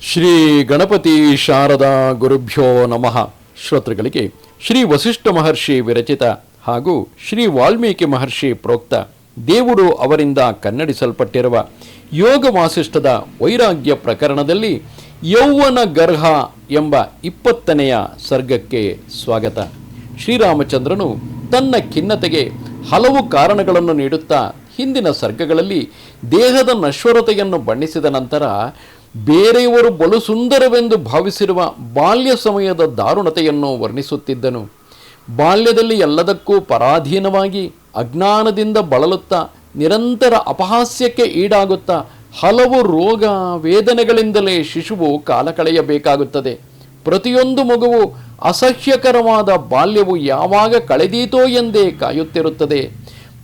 ಶ್ರೀ ಗಣಪತಿ ಶಾರದಾ ಗುರುಭ್ಯೋ ನಮಃ. ಶ್ರೋತೃಗಳಿಗೆ ಶ್ರೀ ವಸಿಷ್ಠ ಮಹರ್ಷಿ ವಿರಚಿತ ಹಾಗೂ ಶ್ರೀ ವಾಲ್ಮೀಕಿ ಮಹರ್ಷಿ ಪ್ರೋಕ್ತ ದೇವರು ಅವರಿಂದ ಕನ್ನಡಿಸಲ್ಪಟ್ಟಿರುವ ಯೋಗ ವಾಸಿಷ್ಠದ ವೈರಾಗ್ಯ ಪ್ರಕರಣದಲ್ಲಿ ಯೌವನ ಗರ್ಹ ಎಂಬ ಇಪ್ಪತ್ತನೆಯ ಸರ್ಗಕ್ಕೆ ಸ್ವಾಗತ. ಶ್ರೀರಾಮಚಂದ್ರನು ತನ್ನ ಖಿನ್ನತೆಗೆ ಹಲವು ಕಾರಣಗಳನ್ನು ನೀಡುತ್ತಾ ಹಿಂದಿನ ಸರ್ಗಗಳಲ್ಲಿ ದೇಹದ ನಶ್ವರತೆಯನ್ನು ಬಣ್ಣಿಸಿದ ನಂತರ ಬೇರೆಯವರು ಬಲು ಸುಂದರವೆಂದು ಭಾವಿಸಿರುವ ಬಾಲ್ಯ ಸಮಯದ ದಾರುಣತೆಯನ್ನು ವರ್ಣಿಸುತ್ತಿದ್ದನು. ಬಾಲ್ಯದಲ್ಲಿ ಎಲ್ಲದಕ್ಕೂ ಪರಾಧೀನವಾಗಿ ಅಜ್ಞಾನದಿಂದ ಬಳಲುತ್ತಾ ನಿರಂತರ ಅಪಹಾಸ್ಯಕ್ಕೆ ಈಡಾಗುತ್ತಾ ಹಲವು ರೋಗ ವೇದನೆಗಳಿಂದಲೇ ಶಿಶುವು ಕಾಲ ಕಳೆಯಬೇಕಾಗುತ್ತದೆ. ಪ್ರತಿಯೊಂದು ಮಗುವು ಅಸಹ್ಯಕರವಾದ ಬಾಲ್ಯವು ಯಾವಾಗ ಕಳೆದೀತೋ ಎಂದೇ ಕಾಯುತ್ತಿರುತ್ತದೆ.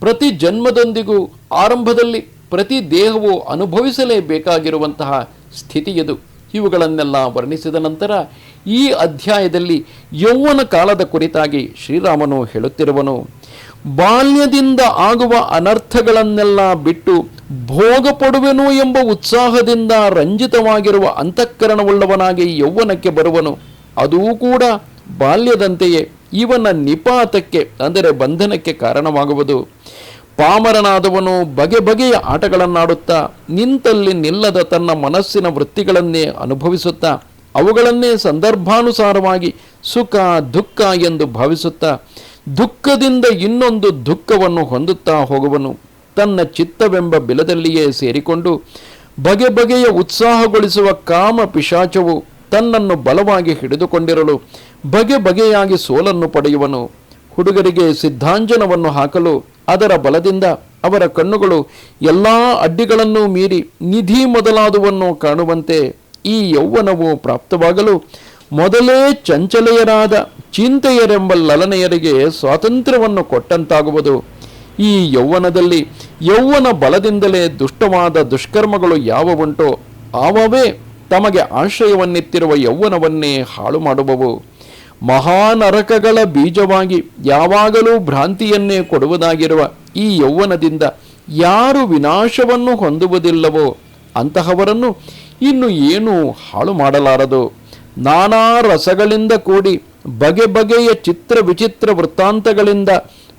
ಪ್ರತಿ ಜನ್ಮದೊಂದಿಗೂ ಆರಂಭದಲ್ಲಿ ಪ್ರತಿ ದೇಹವು ಅನುಭವಿಸಲೇಬೇಕಾಗಿರುವಂತಹ ಸ್ಥಿತಿಯದು. ಇವುಗಳನ್ನೆಲ್ಲ ವರ್ಣಿಸಿದ ನಂತರ ಈ ಅಧ್ಯಾಯದಲ್ಲಿ ಯೌವನ ಕಾಲದ ಕುರಿತಾಗಿ ಶ್ರೀರಾಮನು ಹೇಳುತ್ತಿರುವನು, ಬಾಲ್ಯದಿಂದ ಆಗುವ ಅನರ್ಥಗಳನ್ನೆಲ್ಲ ಬಿಟ್ಟು ಭೋಗ ಪಡುವೆನು ಎಂಬ ಉತ್ಸಾಹದಿಂದ ರಂಜಿತವಾಗಿರುವ ಅಂತಃಕರಣವುಳ್ಳವನಾಗಿ ಯೌವನಕ್ಕೆ ಬರುವನು. ಅದೂ ಕೂಡ ಬಾಲ್ಯದಂತೆಯೇ. ಇವನ ನಿಪಾತಕ್ಕೆ, ಅಂದರೆ ಬಂಧನಕ್ಕೆ ಕಾರಣವಾಗುವುದು. ಪಾಮರನಾದವನು ಬಗೆ ಬಗೆಯ ಆಟಗಳನ್ನಾಡುತ್ತಾ ನಿಂತಲ್ಲಿ ನಿಲ್ಲದ ತನ್ನ ಮನಸ್ಸಿನ ವೃತ್ತಿಗಳನ್ನೇ ಅನುಭವಿಸುತ್ತಾ ಅವುಗಳನ್ನೇ ಸಂದರ್ಭಾನುಸಾರವಾಗಿ ಸುಖ, ದುಃಖ ಎಂದು ಭಾವಿಸುತ್ತಾ ದುಃಖದಿಂದ ಇನ್ನೊಂದು ದುಃಖವನ್ನು ಹೊಂದುತ್ತಾ ಹೋಗುವನು. ತನ್ನ ಚಿತ್ತವೆಂಬ ಬಿಲದಲ್ಲಿಯೇ ಸೇರಿಕೊಂಡು ಬಗೆ ಬಗೆಯ ಉತ್ಸಾಹಗೊಳಿಸುವ ಕಾಮ ಪಿಶಾಚವು ತನ್ನನ್ನು ಬಲವಾಗಿ ಹಿಡಿದುಕೊಂಡಿರಲು ಬಗೆ ಬಗೆಯಾಗಿ ಸೋಲನ್ನು ಪಡೆಯುವನು. ಹುಡುಗರಿಗೆ ಸಿದ್ಧಾಂಜನವನ್ನು ಹಾಕಲು ಅದರ ಬಲದಿಂದ ಅವರ ಕಣ್ಣುಗಳು ಎಲ್ಲ ಅಡ್ಡಿಗಳನ್ನು ಮೀರಿ ನಿಧಿ ಮೊದಲಾದವನ್ನು ಕಾಣುವಂತೆ ಈ ಯೌವನವು ಪ್ರಾಪ್ತವಾಗಲು ಮೊದಲೇ ಚಂಚಲೆಯರಾದ ಚಿಂತೆಯರೆಂಬ ಲಲನೆಯರಿಗೆ ಸ್ವಾತಂತ್ರ್ಯವನ್ನು ಕೊಟ್ಟಂತಾಗುವುದು. ಈ ಯೌವನದಲ್ಲಿ ಯೌವನ ಬಲದಿಂದಲೇ ದುಷ್ಟವಾದ ದುಷ್ಕರ್ಮಗಳು ಯಾವವುಂಟೋ, ಆವವೇ ತಮಗೆ ಆಶ್ರಯವನ್ನಿತ್ತಿರುವ ಯೌವನವನ್ನೇ ಹಾಳು ಮಾಡುವವು ಮಹಾನರಕಗಳ ಬೀಜವಾಗಿ ಯಾವಾಗಲೂ ಭ್ರಾಂತಿಯನ್ನೇ ಕೊಡುವುದಾಗಿರುವ ಈ ಯೌವನದಿಂದ ಯಾರು ವಿನಾಶವನ್ನು ಹೊಂದುವುದಿಲ್ಲವೋ ಅಂತಹವರನ್ನು ಇನ್ನು ಏನೂ ಹಾಳು ಮಾಡಲಾರದು. ನಾನಾ ರಸಗಳಿಂದ ಕೂಡಿ ಬಗೆ ಬಗೆಯ ಚಿತ್ರ ವಿಚಿತ್ರ ವೃತ್ತಾಂತಗಳಿಂದ,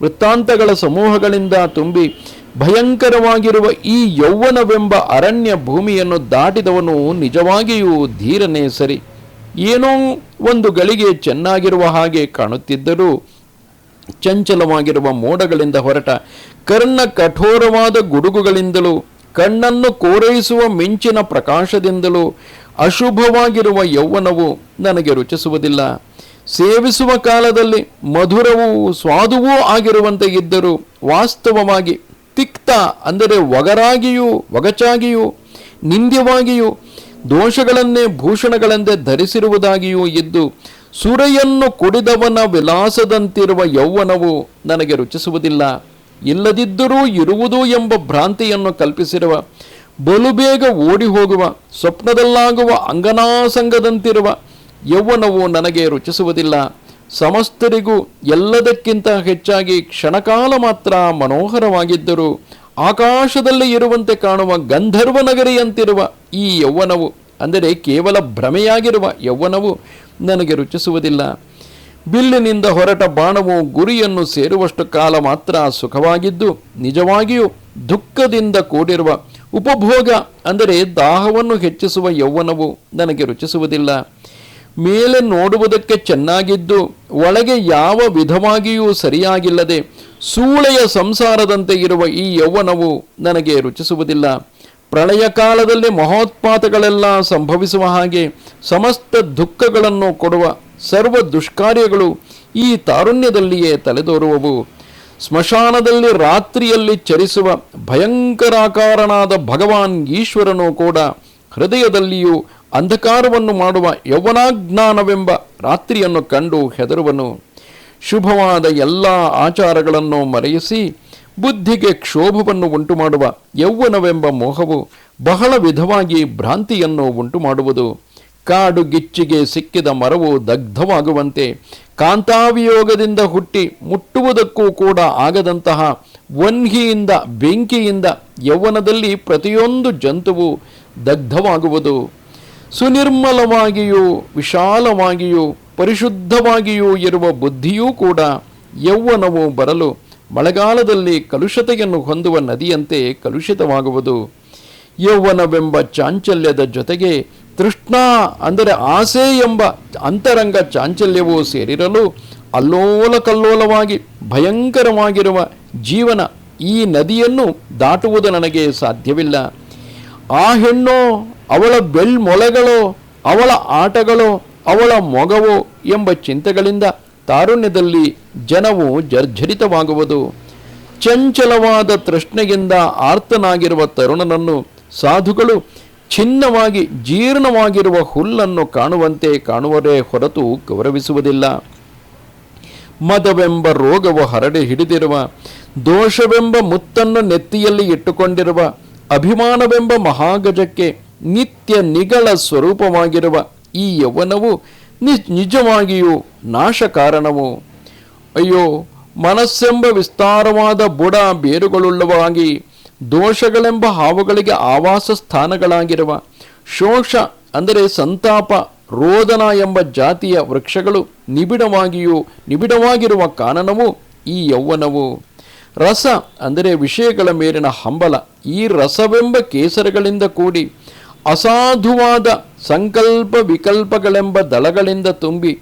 ವೃತ್ತಾಂತಗಳ ಸಮೂಹಗಳಿಂದ ತುಂಬಿ ಭಯಂಕರವಾಗಿರುವ ಈ ಯೌವನವೆಂಬ ಅರಣ್ಯ ಭೂಮಿಯನ್ನು ದಾಟಿದವನು ನಿಜವಾಗಿಯೂ ಧೀರನೇ ಸರಿ. ಏನೋ ಒಂದು ಗಳಿಗೆ ಚೆನ್ನಾಗಿರುವ ಹಾಗೆ ಕಾಣುತ್ತಿದ್ದರೂ ಚಂಚಲವಾಗಿರುವ ಮೋಡಗಳಿಂದ ಹೊರಟ ಕರ್ಣ ಕಠೋರವಾದ ಗುಡುಗುಗಳಿಂದಲೂ, ಕಣ್ಣನ್ನು ಕೋರೈಸುವ ಮಿಂಚಿನ ಪ್ರಕಾಶದಿಂದಲೂ ಅಶುಭವಾಗಿರುವ ಯೌವನವು ನನಗೆ ರುಚಿಸುವುದಿಲ್ಲ. ಸೇವಿಸುವ ಕಾಲದಲ್ಲಿ ಮಧುರವೂ ಸ್ವಾದುವೂ ಆಗಿರುವಂತೆ ಇದ್ದರೂ ವಾಸ್ತವವಾಗಿ ತಿಕ್ತ, ಅಂದರೆ ಒಗರಾಗಿಯೂ, ಒಗಚಾಗಿಯೂ, ನಿಂದ್ಯವಾಗಿಯೂ ದೋಷಗಳನ್ನೇ ಭೂಷಣಗಳೆಂದೇ ಧರಿಸಿರುವುದಾಗಿಯೂ ಇದ್ದು, ಸುರೆಯನ್ನು ಕುಡಿದವನ ವಿಲಾಸದಂತಿರುವ ಯೌವನವು ನನಗೆ ರುಚಿಸುವುದಿಲ್ಲ. ಇಲ್ಲದಿದ್ದರೂ ಇರುವುದು ಎಂಬ ಭ್ರಾಂತಿಯನ್ನು ಕಲ್ಪಿಸಿರುವ ಬಲು ಬೇಗ ಓಡಿ ಹೋಗುವ ಸ್ವಪ್ನದಲ್ಲಾಗುವ ಅಂಗನಾಸಂಗದಂತಿರುವ ಯೌವನವು ನನಗೆ ರುಚಿಸುವುದಿಲ್ಲ. ಸಮಸ್ತರಿಗೂ ಎಲ್ಲದಕ್ಕಿಂತ ಹೆಚ್ಚಾಗಿ ಕ್ಷಣಕಾಲ ಮಾತ್ರ ಮನೋಹರವಾಗಿದ್ದರೂ, ಆಕಾಶದಲ್ಲಿ ಇರುವಂತೆ ಕಾಣುವ ಗಂಧರ್ವ ನಗರಿಯಂತಿರುವ ಈ ಯೌವನವು ಅಂದರೆ ಕೇವಲ ಭ್ರಮೆಯಾಗಿರುವ ಯೌವನವು ನನಗೆ ರುಚಿಸುವುದಿಲ್ಲ. ಬಿಲ್ಲಿನಿಂದ ಹೊರಟ ಬಾಣವು ಗುರಿಯನ್ನು ಸೇರುವಷ್ಟು ಕಾಲ ಮಾತ್ರ ಸುಖವಾಗಿದ್ದು, ನಿಜವಾಗಿಯೂ ದುಃಖದಿಂದ ಕೂಡಿರುವ ಉಪಭೋಗ ಅಂದರೆ ದಾಹವನ್ನು ಹೆಚ್ಚಿಸುವ ಯೌವನವು ನನಗೆ ರುಚಿಸುವುದಿಲ್ಲ. ಮೇಲೆ ನೋಡುವುದಕ್ಕೆ ಚೆನ್ನಾಗಿದ್ದು, ಒಳಗೆ ಯಾವ ವಿಧವಾಗಿಯೂ ಸರಿಯಾಗಿಲ್ಲದೆ ಸೂಳೆಯ ಸಂಸಾರದಂತೆ ಇರುವ ಈ ಯೌವನವು ನನಗೆ ರುಚಿಸುವುದಿಲ್ಲ. ಪ್ರಳಯ ಕಾಲದಲ್ಲಿ ಮಹೋತ್ಪಾತಗಳೆಲ್ಲ ಸಂಭವಿಸುವ ಹಾಗೆ ಸಮಸ್ತ ದುಃಖಗಳನ್ನು ಕೊಡುವ ಸರ್ವ ದುಷ್ಕಾರ್ಯಗಳು ಈ ತಾರುಣ್ಯದಲ್ಲಿಯೇ ತಲೆದೋರುವವು. ಸ್ಮಶಾನದಲ್ಲಿ ರಾತ್ರಿಯಲ್ಲಿ ಚರಿಸುವ ಭಯಂಕರಾಕಾರನಾದ ಭಗವಾನ್ ಈಶ್ವರನು ಕೂಡ ಹೃದಯದಲ್ಲಿಯೂ ಅಂಧಕಾರವನ್ನು ಮಾಡುವ ಯೌವನಾಜ್ಞಾನವೆಂಬ ರಾತ್ರಿಯನ್ನು ಕಂಡು ಹೆದರುವನು. ಶುಭವಾದ ಎಲ್ಲ ಆಚಾರಗಳನ್ನು ಮರೆಯಿಸಿ ಬುದ್ಧಿಗೆ ಕ್ಷೋಭವನ್ನು ಉಂಟು ಮಾಡುವ ಯೌವನವೆಂಬ ಮೋಹವು ಬಹಳ ವಿಧವಾಗಿ ಭ್ರಾಂತಿಯನ್ನು ಉಂಟು ಮಾಡುವುದು ಕಾಡು ಗಿಚ್ಚಿಗೆ ಸಿಕ್ಕಿದ ಮರವು ದಗ್ಧವಾಗುವಂತೆ ಕಾಂತಾವಿಯೋಗದಿಂದ ಹುಟ್ಟಿ ಮುಟ್ಟುವುದಕ್ಕೂ ಕೂಡ ಆಗದಂತಹ ವನ್ಹಿಯಿಂದ ಬೆಂಕಿಯಿಂದ ಯೌವನದಲ್ಲಿ ಪ್ರತಿಯೊಂದು ಜಂತುವು ದಗ್ಧವಾಗುವುದು. ಸುನಿರ್ಮಲವಾಗಿಯೂ ವಿಶಾಲವಾಗಿಯೂ ಪರಿಶುದ್ಧವಾಗಿಯೂ ಇರುವ ಬುದ್ಧಿಯೂ ಕೂಡ ಯೌವನವು ಬರಲು ಮಳೆಗಾಲದಲ್ಲಿ ಕಲುಷತೆಯನ್ನು ಹೊಂದುವ ನದಿಯಂತೆ ಕಲುಷಿತವಾಗುವುದು. ಯೌವನವೆಂಬ ಚಾಂಚಲ್ಯದ ಜೊತೆಗೆ ತೃಷ್ಣಾ ಅಂದರೆ ಆಸೆ ಎಂಬ ಅಂತರಂಗ ಚಾಂಚಲ್ಯವೂ ಸೇರಿರಲು ಅಲ್ಲೋಲ ಕಲ್ಲೋಲವಾಗಿ ಭಯಂಕರವಾಗಿರುವ ಜೀವನ ಈ ನದಿಯನ್ನು ದಾಟುವುದು ನನಗೆ ಸಾಧ್ಯವಿಲ್ಲ. ಆ ಹೆಣ್ಣೋ, ಅವಳ ಬೆಳ್ಮೊಲೆಗಳೋ ಅವಳ ಆಟಗಳೋ, ಅವಳ ಮೊಗವೋ ಎಂಬ ಚಿಂತೆಗಳಿಂದ ತಾರುಣ್ಯದಲ್ಲಿ ಜನವು ಜರ್ಜರಿತವಾಗುವುದು. ಚಂಚಲವಾದ ತೃಷ್ಣೆಯಿಂದ ಆರ್ತನಾಗಿರುವ ತರುಣನನ್ನು ಸಾಧುಗಳು ಛಿನ್ನವಾಗಿ ಜೀರ್ಣವಾಗಿರುವ ಹುಲ್ಲನ್ನು ಕಾಣುವಂತೆ ಕಾಣುವರೇ ಹೊರತು ಗೌರವಿಸುವುದಿಲ್ಲ. ಮದವೆಂಬ ರೋಗವು ಹರಡಿ ಹಿಡಿದಿರುವ, ದೋಷವೆಂಬ ಮುತ್ತನ್ನು ನೆತ್ತಿಯಲ್ಲಿ ಇಟ್ಟುಕೊಂಡಿರುವ, ಅಭಿಮಾನವೆಂಬ ಮಹಾಗಜಕ್ಕೆ ನಿತ್ಯ ನಿಗಳ ಸ್ವರೂಪವಾಗಿರುವ ಈ ಯೌವನವು ನಿಜವಾಗಿಯೂ ನಾಶ ಕಾರಣವು? ಅಯ್ಯೋ, ಮನಸ್ಸೆಂಬ ವಿಸ್ತಾರವಾದ ಬುಡ ಬೇರುಗಳುಳ್ಳವಾಗಿ ದೋಷಗಳೆಂಬ ಹಾವುಗಳಿಗೆ ಆವಾಸ ಸ್ಥಾನಗಳಾಗಿರುವ ಶೋಷ, ಅಂದರೆ ಸಂತಾಪ, ರೋದನ ಎಂಬ ಜಾತಿಯ ವೃಕ್ಷಗಳು ನಿಬಿಡವಾಗಿಯೂ, ನಿಬಿಡವಾಗಿರುವ ಕಾನನವು ಈ ಯೌವನವು. ರಸ, ಅಂದರೆ ವಿಷಯಗಳ ಮೇಲಿನ ಹಂಬಲ, ಈ ರಸವೆಂಬ ಕೇಸರಗಳಿಂದ ಕೂಡಿ ಅಸಾಧುವಾದ ಸಂಕಲ್ಪ ವಿಕಲ್ಪಗಳೆಂಬ ದಳಗಳಿಂದ ತುಂಬಿ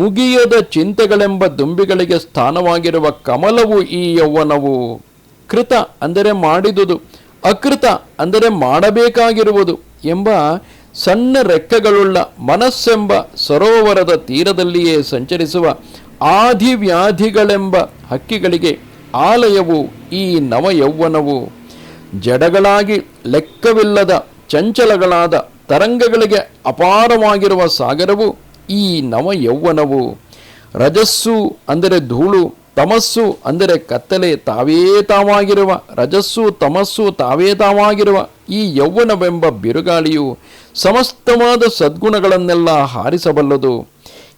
ಮುಗಿಯದ ಚಿಂತೆಗಳೆಂಬ ದುಂಬಿಗಳಿಗೆ ಸ್ಥಾನವಾಗಿರುವ ಕಮಲವು ಈ ಯೌವನವು. ಕೃತ ಅಂದರೆ ಮಾಡಿದುದು, ಅಕೃತ ಅಂದರೆ ಮಾಡಬೇಕಾಗಿರುವುದು ಎಂಬ ಸಣ್ಣ ರೆಕ್ಕೆಗಳುಳ್ಳ ಮನಸ್ಸೆಂಬ ಸರೋವರದ ತೀರದಲ್ಲಿಯೇ ಸಂಚರಿಸುವ ಆದಿವ್ಯಾಧಿಗಳೆಂಬ ಹಕ್ಕಿಗಳಿಗೆ ಆಲಯವು ಈ ನವ ಯೌವನವು ಜಡಗಳಾಗಿ ಲೆಕ್ಕವಿಲ್ಲದ ಚಂಚಲಗಳಾದ ತರಂಗಗಳಿಗೆ ಅಪಾರವಾಗಿರುವ ಸಾಗರವು ಈ ನವ ಯೌವನವು ರಜಸ್ಸು ಅಂದರೆ ಧೂಳು, ತಮಸ್ಸು ಅಂದರೆ ಕತ್ತಲೆ, ತಾವೇ ತಾವಾಗಿರುವ, ರಜಸ್ಸು, ತಮಸ್ಸು ತಾವೇ ತಾವಾಗಿರುವ ಈ ಯೌವನವೆಂಬ ಬಿರುಗಾಳಿಯು ಸಮಸ್ತವಾದ ಸದ್ಗುಣಗಳನ್ನೆಲ್ಲ ಹಾರಿಸಬಲ್ಲದು.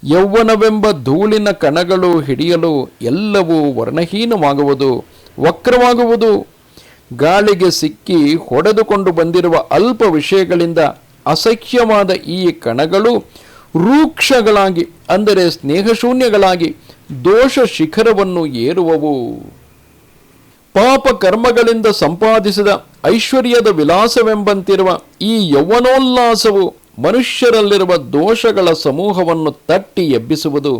ಯೌವನವೆಂಬ ಧೂಳಿನ ಕಣಗಳು ಹಿಡಿಯಲು ಎಲ್ಲವೂ ವರ್ಣಹೀನವಾಗುವುದು, ವಕ್ರವಾಗುವುದು. ಗಾಳಿಗೆ ಸಿಕ್ಕಿ ಹೊಡೆದುಕೊಂಡು ಬಂದಿರುವ ಅಲ್ಪ ವಿಷಯಗಳಿಂದ ಅಸಖ್ಯವಾದ ಈ ಕಣಗಳು ರೂಕ್ಷಗಳಾಗಿ, ಅಂದರೆ ಸ್ನೇಹಶೂನ್ಯಗಳಾಗಿ ದೋಷ ಶಿಖರವನ್ನು ಏರುವವು. ಪಾಪ ಕರ್ಮಗಳಿಂದ ಸಂಪಾದಿಸಿದ ಐಶ್ವರ್ಯದ ವಿಲಾಸವೆಂಬಂತಿರುವ ಈ ಯೌವನೋಲ್ಲಾಸವು ಮನುಷ್ಯರಲ್ಲಿರುವ ದೋಷಗಳ ಸಮೂಹವನ್ನು ತಟ್ಟಿ ಎಬ್ಬಿಸುವುದು,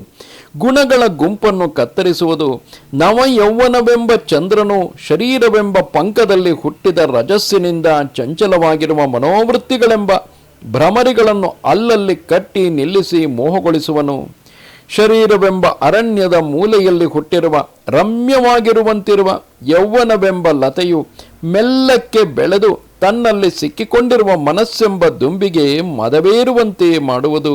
ಗುಣಗಳ ಗುಂಪನ್ನು ಕತ್ತರಿಸುವುದು ನವ ಯೌವನವೆಂಬ ಚಂದ್ರನು ಶರೀರವೆಂಬ ಪಂಕದಲ್ಲಿ ಹುಟ್ಟಿದ ರಜಸ್ಸಿನಿಂದ ಚಂಚಲವಾಗಿರುವ ಮನೋವೃತ್ತಿಗಳೆಂಬ ಭ್ರಮರಿಗಳನ್ನು ಅಲ್ಲಲ್ಲಿ ಕಟ್ಟಿ ನಿಲ್ಲಿಸಿ ಮೋಹಗೊಳಿಸುವನು. ಶರೀರವೆಂಬ ಅರಣ್ಯದ ಮೂಲೆಯಲ್ಲಿ ಹುಟ್ಟಿರುವ, ರಮ್ಯವಾಗಿರುವಂತಿರುವ ಯೌವನವೆಂಬ ಲತೆಯು ಮೆಲ್ಲಕ್ಕೆ ಬೆಳೆದು ತನ್ನಲ್ಲಿ ಸಿಕ್ಕಿಕೊಂಡಿರುವ ಮನಸ್ಸೆಂಬ ದುಂಬಿಗೆ ಮದವೇರುವಂತೆ ಮಾಡುವುದು.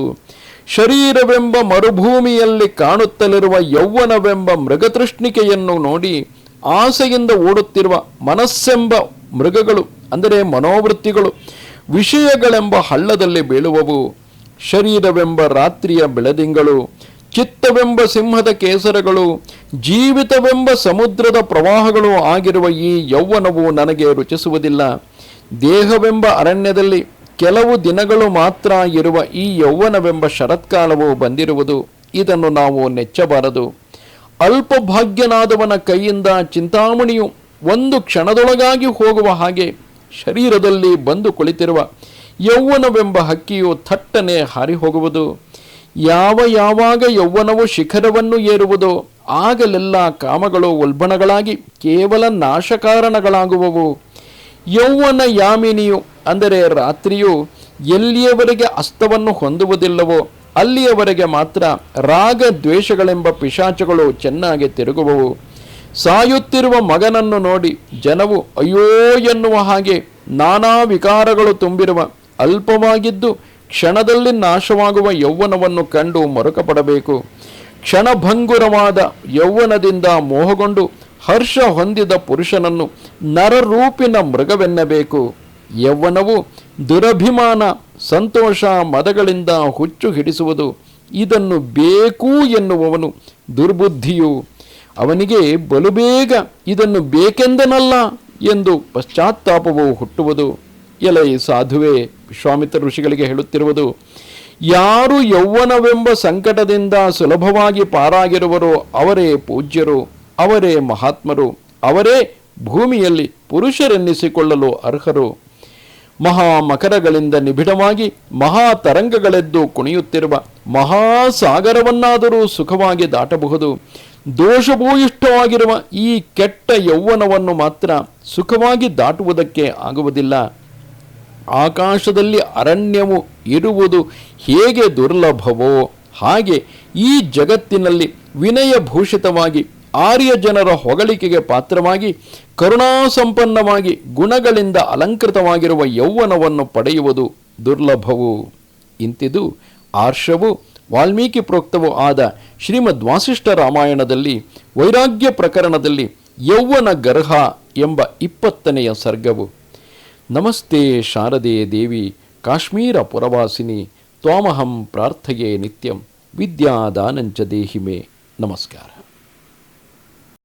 ಶರೀರವೆಂಬ ಮರುಭೂಮಿಯಲ್ಲಿ ಕಾಣುತ್ತಲಿರುವ ಯೌವನವೆಂಬ ಮೃಗತೃಷ್ಣಿಕೆಯನ್ನು ನೋಡಿ ಆಸೆಯಿಂದ ಓಡುತ್ತಿರುವ ಮನಸ್ಸೆಂಬ ಮೃಗಗಳು, ಅಂದರೆ ಮನೋವೃತ್ತಿಗಳು ವಿಷಯಗಳೆಂಬ ಹಳ್ಳದಲ್ಲಿ ಬೀಳುವವು, ಶರೀರವೆಂಬ ರಾತ್ರಿಯ ಬೆಳದಿಂಗಳು, ಚಿತ್ತವೆಂಬ ಸಿಂಹದ ಕೇಸರಗಳು, ಜೀವಿತವೆಂಬ ಸಮುದ್ರದ ಪ್ರವಾಹಗಳು ಆಗಿರುವ ಈ ಯೌವನವು ನನಗೆ ರುಚಿಸುವುದಿಲ್ಲ. ದೇಹವೆಂಬ ಅರಣ್ಯದಲ್ಲಿ ಕೆಲವು ದಿನಗಳು ಮಾತ್ರ ಇರುವ ಈ ಯೌವನವೆಂಬ ಶರತ್ಕಾಲವು ಬಂದಿರುವುದು, ಇದನ್ನು ನಾವು ನೆಚ್ಚಬಾರದು. ಅಲ್ಪಭಾಗ್ಯನಾದವನ ಕೈಯಿಂದ ಚಿಂತಾಮಣಿಯು ಒಂದು ಕ್ಷಣದೊಳಗಾಗಿ ಹೋಗುವ ಹಾಗೆ ಶರೀರದಲ್ಲಿ ಬಂದು ಕುಳಿತಿರುವ ಯೌವನವೆಂಬ ಹಕ್ಕಿಯು ಥಟ್ಟನೆ ಹಾರಿ ಹೋಗುವುದು. ಯಾವ ಯಾವಾಗ ಯೌವನವು ಶಿಖರವನ್ನು ಏರುವುದೋ ಆಗಲೆಲ್ಲ ಕಾಮಗಳು ಉಲ್ಬಣಗಳಾಗಿ ಕೇವಲ ನಾಶಕಾರಣಗಳಾಗುವವು. ಯೌವನ ಯಾಮಿನಿಯು, ಅಂದರೆ ರಾತ್ರಿಯು, ಎಲ್ಲಿಯವರೆಗೆ ಅಸ್ತವನ್ನು ಹೊಂದುವುದಿಲ್ಲವೋ ಅಲ್ಲಿಯವರೆಗೆ ಮಾತ್ರ ರಾಗ ದ್ವೇಷಗಳೆಂಬ ಪಿಶಾಚಗಳು ಚೆನ್ನಾಗಿ ತಿರುಗುವವು. ಸಾಯುತ್ತಿರುವ ಮಗನನ್ನು ನೋಡಿ ಜನವು, ಅಯ್ಯೋ ಎನ್ನುವ ಹಾಗೆ ನಾನಾ ವಿಕಾರಗಳು ತುಂಬಿರುವ, ಅಲ್ಪವಾಗಿದ್ದು ಕ್ಷಣದಲ್ಲಿ ನಾಶವಾಗುವ ಯೌವನವನ್ನು ಕಂಡು ಮರುಕಪಡಬೇಕು. ಕ್ಷಣಭಂಗುರವಾದ ಯೌವನದಿಂದ ಮೋಹಗೊಂಡು ಹರ್ಷ ಹೊಂದಿದ ಪುರುಷನನ್ನು ನರರೂಪಿನ ಮೃಗವೆನ್ನಬೇಕು. ಯೌವನವು ದುರಭಿಮಾನ, ಸಂತೋಷ, ಮದಗಳಿಂದ ಹುಚ್ಚು ಹಿಡಿಸುವುದು ಇದನ್ನು ಬೇಕು ಎನ್ನುವವನು ದುರ್ಬುದ್ಧಿಯು. ಅವನಿಗೆ ಬಲು ಬೇಗ ಇದನ್ನು ಬೇಕೆಂದನಲ್ಲ ಎಂದು ಪಶ್ಚಾತ್ತಾಪವು ಹುಟ್ಟುವುದು. ಎಲೈ ಸಾಧುವೆ, ವಿಶ್ವಾಮಿತ್ರ ಋಷಿಗಳಿಗೆ ಹೇಳುತ್ತಿರುವುದು, ಯಾರು ಯೌವನವೆಂಬ ಸಂಕಟದಿಂದ ಸುಲಭವಾಗಿ ಪಾರಾಗಿರುವರೋ ಅವರೇ ಪೂಜ್ಯರು, ಅವರೇ ಮಹಾತ್ಮರು, ಅವರೇ ಭೂಮಿಯಲ್ಲಿ ಪುರುಷರೆನ್ನಿಸಿಕೊಳ್ಳಲು ಅರ್ಹರು. ಮಹಾಮಕರಗಳಿಂದ ನಿಬಿಡವಾಗಿ ಮಹಾ ತರಂಗಗಳೆದ್ದು ಕುಣಿಯುತ್ತಿರುವ ಮಹಾಸಾಗರವನ್ನಾದರೂ ಸುಖವಾಗಿ ದಾಟಬಹುದು. ದೋಷಭೂಯಿಷ್ಠವಾಗಿರುವ ಈ ಕೆಟ್ಟ ಯೌವನವನ್ನು ಮಾತ್ರ ಸುಖವಾಗಿ ದಾಟುವುದಕ್ಕೆ ಆಗುವುದಿಲ್ಲ. ಆಕಾಶದಲ್ಲಿ ಅರಣ್ಯವು ಇರುವುದು ಹೇಗೆ ದುರ್ಲಭವೋ, ಹಾಗೆ ಈ ಜಗತ್ತಿನಲ್ಲಿ ವಿನಯಭೂಷಿತವಾಗಿ ಆರ್ಯ ಜನರ ಹೊಗಳಿಕೆಗೆ ಪಾತ್ರವಾಗಿ, ಕರುಣಾಸಂಪನ್ನವಾಗಿ ಗುಣಗಳಿಂದ ಅಲಂಕೃತವಾಗಿರುವ ಯೌವನವನ್ನು ಪಡೆಯುವುದು ದುರ್ಲಭವು. ಇಂತಿದು ಆರ್ಷವು ವಾಲ್ಮೀಕಿ ಪ್ರೋಕ್ತವೂ ಆದ ಶ್ರೀಮದ್ ವಾಸಿಷ್ಠ ರಾಮಾಯಣದಲ್ಲಿ ವೈರಾಗ್ಯ ಪ್ರಕರಣದಲ್ಲಿ ಯೌವನ ಗರ್ಹ ಎಂಬ ಇಪ್ಪತ್ತನೆಯ ಸರ್ಗವು. ನಮಸ್ತೆ ಶಾರದೆ ದೇವಿ, ಕಾಶ್ಮೀರ ಪುರವಾಸಿನಿ, ತ್ವಾಮಹಂ ಪ್ರಾರ್ಥಯೇ ನಿತ್ಯಂ ವಿದ್ಯಾದಾನಂಚ ದೇಹಿಮೆ. ನಮಸ್ಕಾರ.